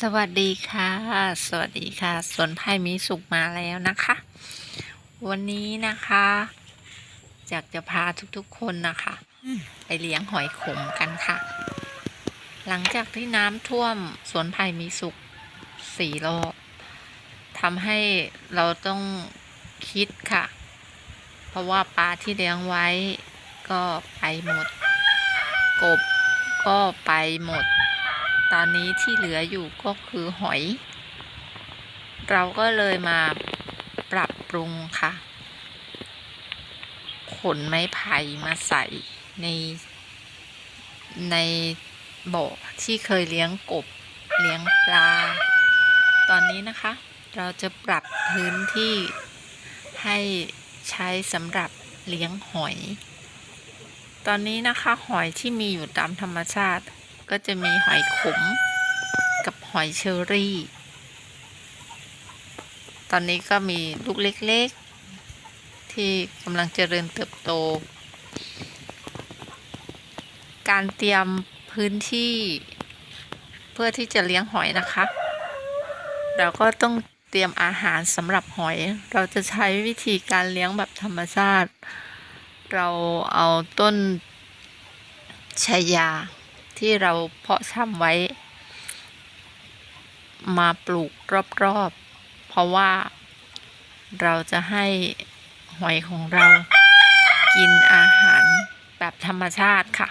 สวัสดีค่ะ สวัสดีค่ะ สวนไผ่มีสุขมาแล้วนะคะ วันนี้นะคะอยากจะพาทุกๆคนนะคะไปเลี้ยงหอยขมกันค่ะ หลังจากที่น้ำท่วมสวนไผ่มีสุขสี่รอบทำให้เราต้องคิดค่ะ เพราะว่าปลาที่เลี้ยงไว้ก็ไปหมด กบก็ไปหมด ตอนนี้ที่เหลืออยู่ก็คือหอย เราก็เลยมาปรับปรุงค่ะ ขนไม้ไผ่มาใส่ในในบ่อที่เคยเลี้ยงกบ เลี้ยงปลา ตอนนี้นะคะ เราจะปรับพื้นที่ให้ใช้สำหรับเลี้ยงหอย ตอนนี้นะคะหอยที่มีอยู่ตามธรรมชาติ ก็จะมีหอยขมกับหอยเชอรี่ ตอนนี้ก็มีลูกเล็กๆ ที่กำลังเจริญเติบโต การเตรียมพื้นที่เพื่อที่จะเลี้ยงหอยนะคะ เราก็ต้องเตรียมอาหารสำหรับหอย เราจะใช้วิธีการเลี้ยงแบบธรรมชาติ เราเอาต้นชายา ที่เราเพาะชำไว้ มาปลูกรอบๆ เพราะว่าเราจะให้หอยของเรากินอาหารแบบธรรมชาติค่ะ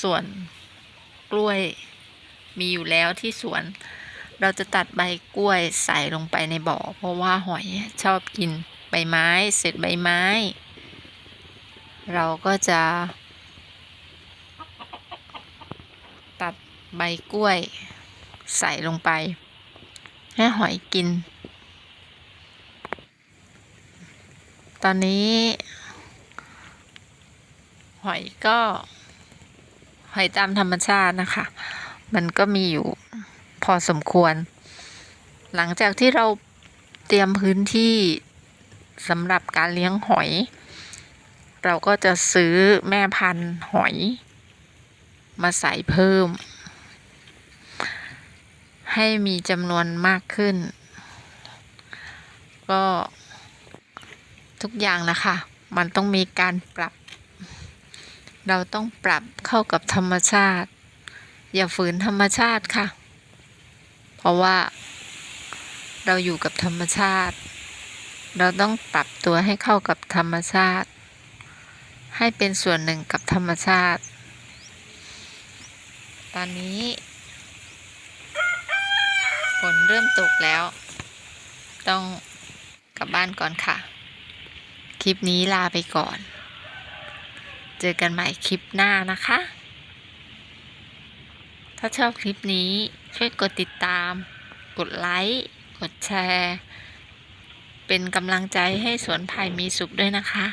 ส่วนกล้วยมีอยู่แล้วที่สวน เราจะตัดใบกล้วยใส่ลงไปในบ่อ เพราะว่าหอยชอบกินใบไม้เศษใบไม้ เราก็จะ ตัดใบกล้วย ใส่ลงไป ให้หอยกิน ตอนนี้ หอยก็ หอยตามธรรมชาตินะคะ มันก็มีอยู่พอสมควร หลังจากที่เราเตรียมพื้นที่สำหรับการเลี้ยงหอย เราก็จะซื้อแม่พันธุ์หอย มาใส่เพิ่ม ให้มีจำนวนมากขึ้น ก็ทุกอย่างนะคะ มันต้องมีการปรับ เราต้องปรับเข้ากับธรรมชาติ อย่าฝืนธรรมชาติค่ะ เพราะว่าเราอยู่กับธรรมชาติ เราต้องปรับตัวให้เข้ากับธรรมชาติ ให้เป็นส่วนหนึ่งกับธรรมชาติ ตอนนี้ฝนเริ่มตกแล้ว ต้องกลับบ้านก่อนค่ะ คลิปนี้ลาไปก่อน เจอกันใหม่คลิปหน้านะคะ ถ้าชอบคลิปนี้ช่วยกดติดตาม กดไลค์ กดแชร์ เป็นกำลังใจให้สวนไผ่มีสุขด้วยนะคะ